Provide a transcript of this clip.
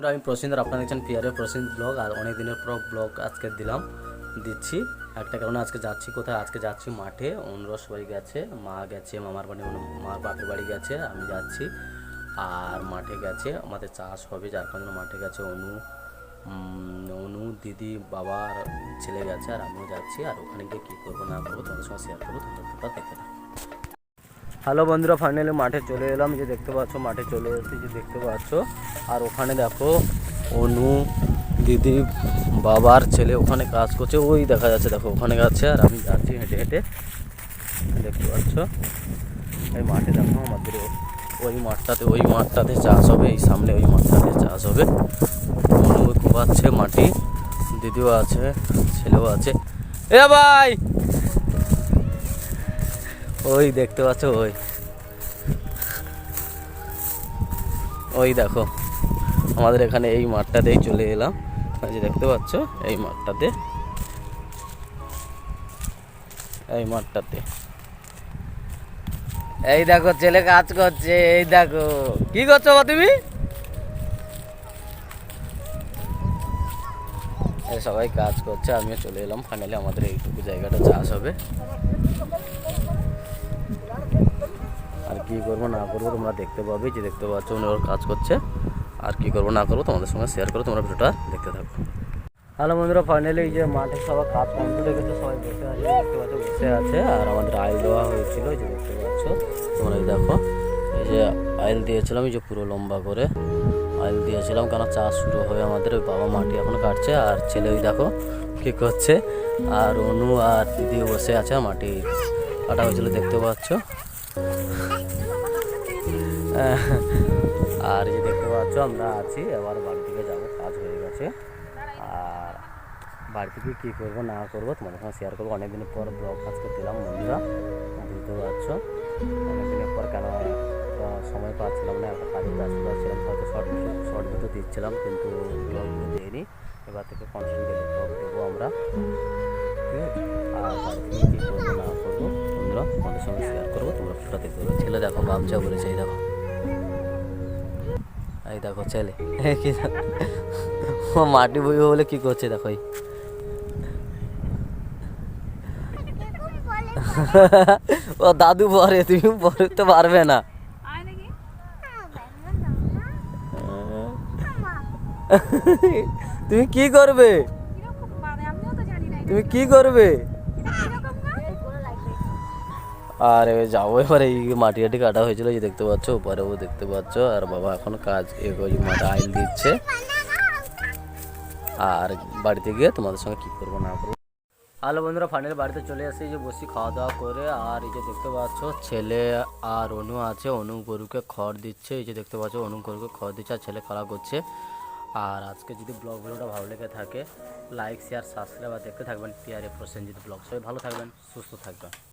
আমি প্রসেনজিৎ আপনারা দেখছেন পিয়ারে প্রসেনজিৎ ব্লগ, আর অনেক দিনের পর ব্লগ আজকে দিলাম, দিচ্ছি। একটা কারণে আজকে যাচ্ছি কোথায়? আজকে যাচ্ছি মাঠে অনুরা সবাই গেছে, মা গেছে, মামার বাড়ি মানে মার বাপের বাড়ি গেছে, আমি যাচ্ছি। আর মাঠে গেছে, আমাদের চাষ হবে, যার কারণে মাঠে গেছে অনু অনু, দিদি বাবার ছেলে গেছে, আর আমিও যাচ্ছি, আর ওখানে গিয়ে কী করব না করব, তোমাদের সঙ্গে শেয়ার করব তোমরা দেখতে থাকো। হ্যালো বন্ধুরা ফাইনালি মাঠে চলে এলাম। যে দেখতে পাচ্ছ, মাঠে চলে এসেছি যে দেখতে পাচ্ছ। আর ওখানে দেখো, অনু, দিদি, বাবার ছেলে ওখানে কাজ করছে। ওই দেখা যাচ্ছে, দেখো, ওখানে যাচ্ছে, আর আমি যাচ্ছি হেঁটে হেঁটে। দেখতে পাচ্ছ? এই মাঠে দেখো আমাদের, ওই মাঠটাতে ওই মাঠটাতে চাষ হবে, এই সামনে ওই মাঠটাতে চাষ হবে। অনু কোপাচ্ছে মাটি দিদিও আছে, ছেলেও আছে। এ ভাই! ওই দেখতে পাচ্ছ, ওই। ওই দেখো, আমাদের এখানে এই মাঠটাতেই চলে এলাম। যে দেখতে পাচ্ছ, এই মাঠটাতে। এই মাঠটাতে। এই দেখো, ছেলে কাজ করছে, এই দেখো। কি করছ গো তুমি? সবাই কাজ করছে, আমিও চলে এলাম। ফাইনালি আমাদের এইটুকু জায়গাটা চাষ হবে আর কি করব, না করব, তোমরা দেখতে পাবে যে দেখতে পাচ্ছ উনি ওর কাজ করছে। আর কি করব, না করব, তোমাদের সঙ্গে শেয়ার করো তোমরা ভিডিওটা দেখতে থাকো। হ্যালো বন্ধুরা ফাইনালি এই যে মাঠে সবার কাজ কমপ্লিট হয়ে গেছে, সবাই বসে আছে, দেখতে পাচ্ছ, বসে আছে। আর আমাদের আইল দেওয়া হয়েছিল যে দেখতে পাচ্ছ, তোমরা দেখো, এই যে আইল দিয়েছিলাম, এই যে পুরো লম্বা করে আইল দিয়েছিলাম, কেন চাষ শুরু হয়ে আমাদের ওই বাবা মাটি এখন কাটছে, আর ছেলে ওই দেখো কী করছে। আর অনু আর দিদি বসে আছে মাটি কাটা হয়েছিল, দেখতে পাচ্ছ। আর যে দেখতে পাচ্ছ, আমরা আছি, এবার বাড়ি থেকে যাব, কাজ হয়ে গেছে। আর বাড়ি থেকে কী করব, না করব, তোমাদের সঙ্গে শেয়ার করব। অনেকদিনের পর ব্লগ আজকে দিলাম বন্ধুরা, বুঝতে পারছ? অনেকদিনের পর কেন সময় পাচ্ছিলাম না একটা কাজে ব্যস্ত ছিলাম, হয়তো শর্ট শর্ট ভিডিও দিচ্ছিলাম, কিন্তু ব্লগগুলো দিইনি। এবার থেকে কন্টেন্ট ডেলি ব্লগ দেবো আমরা। ঠিক আছে? আর বাড়ি থেকে কী করব, না করব, বন্ধুরা, তোমাদের সঙ্গে শেয়ার করব। তোমরা ফটোটা দেখতে পাবে ছেলে দেখো বাবজা বলেছে, এই দেখো। এই দেখো ছেলে। ও মাটি বইবে বলে কি করছে দেখো ও দাদু পরে তুমি পড়তে পারবে না। তুমি কি করবে? তুমি কি করবে? আর যাব এবারে, এই মাটি টাটি কাটা হয়েছিল যে দেখতে পাচ্ছ উপরেও দেখতে পাচ্ছ, আর বাবা এখন কাজ মাঠে আইল দিচ্ছে। আর বাড়িতে গিয়ে তোমাদের সঙ্গে কী করব, না করব। হ্যালো বন্ধুরা, ফাইনাল বাড়িতে চলে আসি যে বসি খাওয়া দাওয়া করে, আর এই যে দেখতে পাচ্ছ, ছেলে আর অনু আছে, অনু গরুকে খড় দিচ্ছে, এই যে দেখতে পাচ্ছ, অনু গরুকে খড় দিচ্ছে, আর ছেলে খেলা করছে। আর আজকে যদি ব্লগ ভিডিওটা ভালো লেগে থাকে, লাইক শেয়ার সাবস্ক্রাইব আর দেখতে থাকবেন পিয়ারে প্রসেনজিৎ ব্লগ সবাই ভালো থাকবেন, সুস্থ থাকবেন।